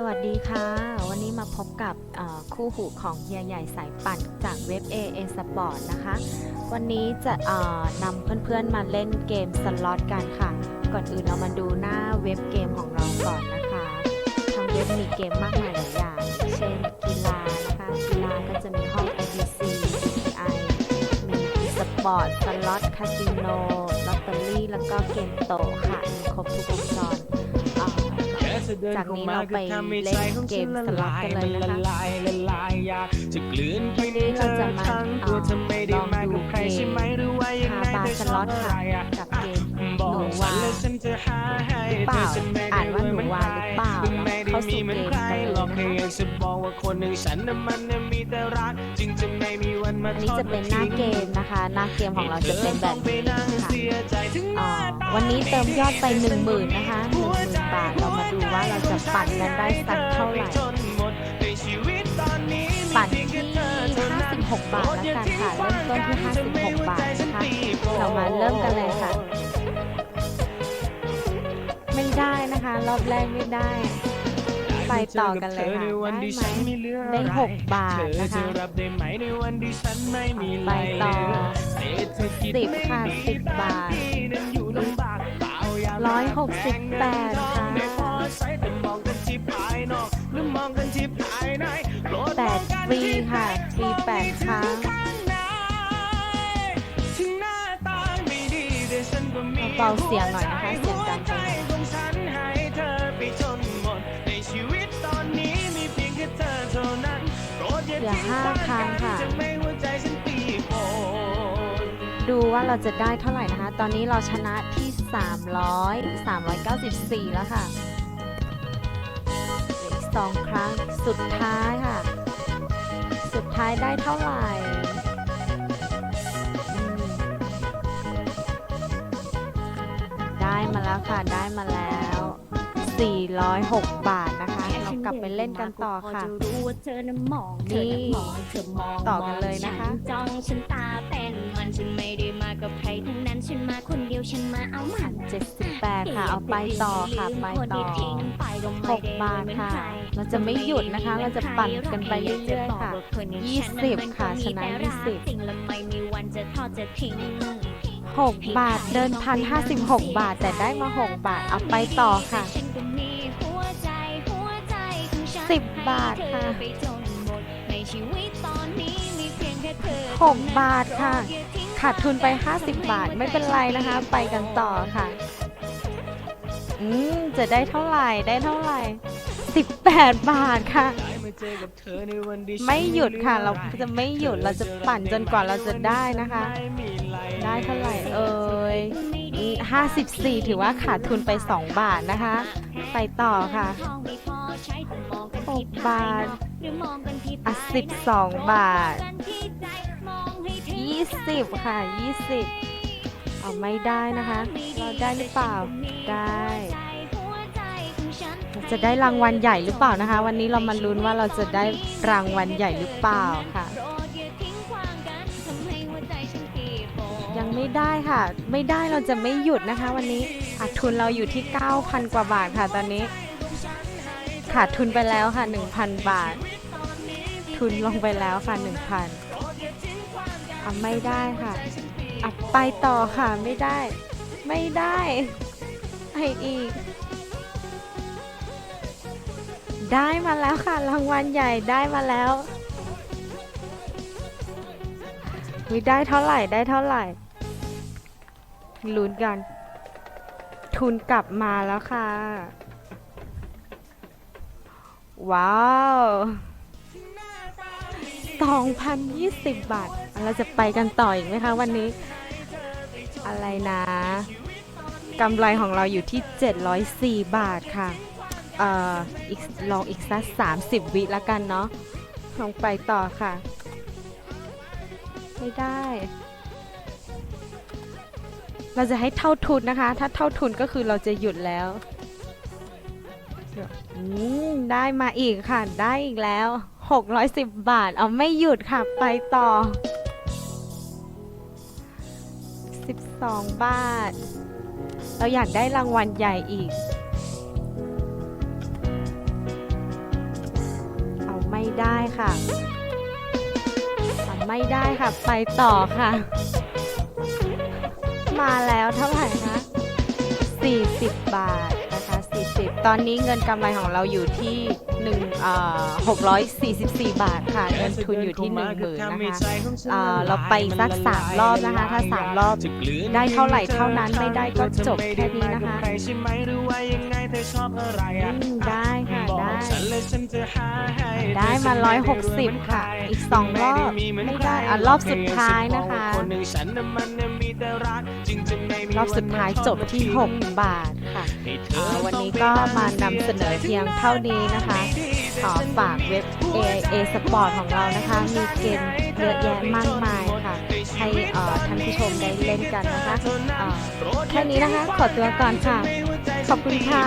สวัสดีค่ะ วันนี้มาพบกับคู่หูของเฮียใหญ่สายปั่นจากเว็บ AA Sport นะคะ วันนี้จะนำเพื่อนๆมาเล่นเกมสล็อตกันค่ะ ก่อนอื่นเรามาดูหน้าเว็บเกมของเราก่อนนะคะทางเว็บมีเกมมากมายหลายอย่าง เช่นกีฬานะคะ กีฬาก็จะมีห้อง ABC I มีสปอร์ตสล็อตคาสิโนลอตเตอรี่แล้วก็เกมโตะค่ะมีครบทุกวงจรเอ่อ จากนี้เราไปเล่นเกมสล็อตกันเลยนะคะละลายละลายอยากจะกลืนไปในนี่เธเราอจะมาทั้งตัวเธอไม่ได้มาลองดูกับใครใช่ไหมหรือว่ายังคาไงบาเธอสชล็ออบตอะค่ะไรอะกับเกมบอกหนูฉันวาแล้วฉันจะหาให้หรือเปล่าธฉัไม่ได้อ่านว่าหนูวาหรือเปล่ามันไม่ได้เข้าสู่มีเหมือนเกมใครกันเลยหรอกนะคะแค่อยากจะบอกว่าคนหนึ่งฉันน่ะมันน่ะมีแต่รักจึงจะไม่มีวันมาอันนี้จะเป็นหน้าเกมนะคะหน้าเกมของเราจะเป็นแบบนี้ค่ะอ่าวันนี้เติมยอดไป1 0,000นะคะ10,000บาท เรามาดูว่าเราจะปั่นกันได้สักเท่าไหร่ ปั่นที่ 56 บาทแล้วกันค่ะ เริ่มต้นที่ 56 บาทนะคะเรามาเริ่มกันเลยค่ะ ไม่ได้นะคะ รอบแรกไม่ได้ไปต่อกันเลยค่ะได้ไหมได้หกบาทนะคะเธอจะรับได้ไหมในวันที่ฉันไม่มีไปต่อเศรษฐกิจสิบค่ะสิบบาท ร้อยหกสิบแปดค่ะแต่มองกันที่ภายนอกหรือมองกันที่ภายในโปดแปดฟรีค่ะฟรีแปดครั้งเบาเสียงหน่อยนะคะเสียงดังไปหน่อยของฉันให้เธอไปจนหมดในชีวิตตอนนี้มีเพียงแค่เธอเท่านั้นโปรดอย่าเหลือทิ้งห้า ดูว่าเราจะได้เท่าไหร่นะคะ ตอนนี้เราชนะที่ 300 394 แล้วค่ะเหลืออีกสองครั้งสุดท้ายค่ะ สุดท้ายได้เท่าไหร่ได้มาแล้วค่ะ ได้มาแล้ว 406 บาทนะคะเรากลับไปเล่นกันต่อค่ะพจรู้ว่าเธอน่ะมองเธอนี่น่ะมองเธอมองต่อกันเลยนะคะมองฉัจ้องฉันตาเป็นมันฉันไม่ได้มากับใครทั้งนั้นฉันมาคนเดียวฉันมาเอามัน78ค่ะ เอาไปต่อค่ะ ไปต่อหกบาทค่ะ เราจะไม่หยุดนะคะ เราจะปั่นกันไปเรื่อยๆค่ะ 20 ค่ะ ชนะ20 6 บาท เดินพัน56บาท แต่ได้มา 6 บาท เอาไปต่อค่ะ 10 บาทค่ะ 6 บาทค่ะ ขาดทุนไป 50 บาทไม่เป็นไรนะคะ ไปกันต่อค่ะ อืม จะได้เท่าไหร่ได้เท่าไหร่ 18 บาทค่ะได้มาที่ฉันไม่หยุดค่ะ เราจะไม่หยุดเราจะปั่นจนกว่าเราจะได้นะคะ ได้เท่าไหร่เอ่ย54 ถือว่าขาดทุนไป 2 บาทนะคะ ไปต่อค่ะ 6 บาทอะ12 บาท 20 ค่ะ 20 เอาไม่ได้นะคะ เราได้หรือเปล่า ได้ จะได้รางวัลใหญ่หรือเปล่านะคะ วันนี้เรามาลุ้นว่าเราจะได้รางวัลใหญ่หรือเปล่าค่ะ ไม่ได้ค่ะ ไม่ได้เราจะไม่หยุดนะคะ วันนี้ขาดทุนเราอยู่ที่ 9,000 กว่าบาทค่ะ ตอนนี้ ขาดทุนไปแล้วค่ะ 1,000 บาท ทุนลงไปแล้วค่ะ 1,000อะไม่ได้ค่ะอะไปต่อค่ะไม่ได้ ไม่ได้ไปอีก ได้มาแล้วค่ะ รางวัลใหญ่ได้มาแล้ววิได้เท่าไหร่ได้เท่าไหร่ ลุ้นกัน ทุนกลับมาแล้วค่ะ ว้าว2,020 บาท เราจะไปกันต่ออีกไหมคะวันนี้ อะไรนะกำไรของเราอยู่ที่ 704 บาทค่ะ เอ่อ อีกลองอีกสัก 30 วิแล้วกันเนาะลองไปต่อค่ะ ไม่ได้ เราจะให้เท่าทุนนะคะ ถ้าเท่าทุนก็คือเราจะหยุดแล้วได้มาอีกค่ะ ได้อีกแล้ว 610 บาท เอาไม่หยุดค่ะ ไปต่อ 12 บาท เราอยากได้รางวัลใหญ่อีก เอาไม่ได้ค่ะไม่ได้ค่ะ ไปต่อค่ะ มาแล้วเท่าไหร่นะ40 บาท นะคะ40ตอนนี้เงินกำไรของเราอยู่ที่1เอ่อ644 บาทค่ะ เงินทุนอยู่ที่ 1 0,000นะคะเอ่อเราไปอีกสัก 3 รอบนะคะ ถ้า 3 รอบได้เท่าไหร่เท่านั้นไม่ได้ก็จบแค่นี้นะคะใครใช่ไหมหรือว่ายังไงเธอชอบอะไรอะอืมได้ค่ะบอกได้ฉันเลยฉันจะหาให้ได้มา 160 ค่ะ อีก 2 รอบไม่ได้อะรอบสุดท้ายนะคะคนหนึ่งฉันน่ะมันน่ะมีแต่รักจึงจะไม่มีรอบสุดท้ายจบที่ 6 บาทค่ะให้เธเอ่ออวันนี้ก็็มานำเสนอเพียงเท่านี้นะคะ ขอฝากเว็บ A A Sport ของเรานะคะ มีเกมเยอะแยะมากมายค่ะ ให้ท่านผู้ชมได้เล่นกันนะคะแค่นี้นะคะ ขอตัวก่อนค่ะ ขอบคุณค่ะ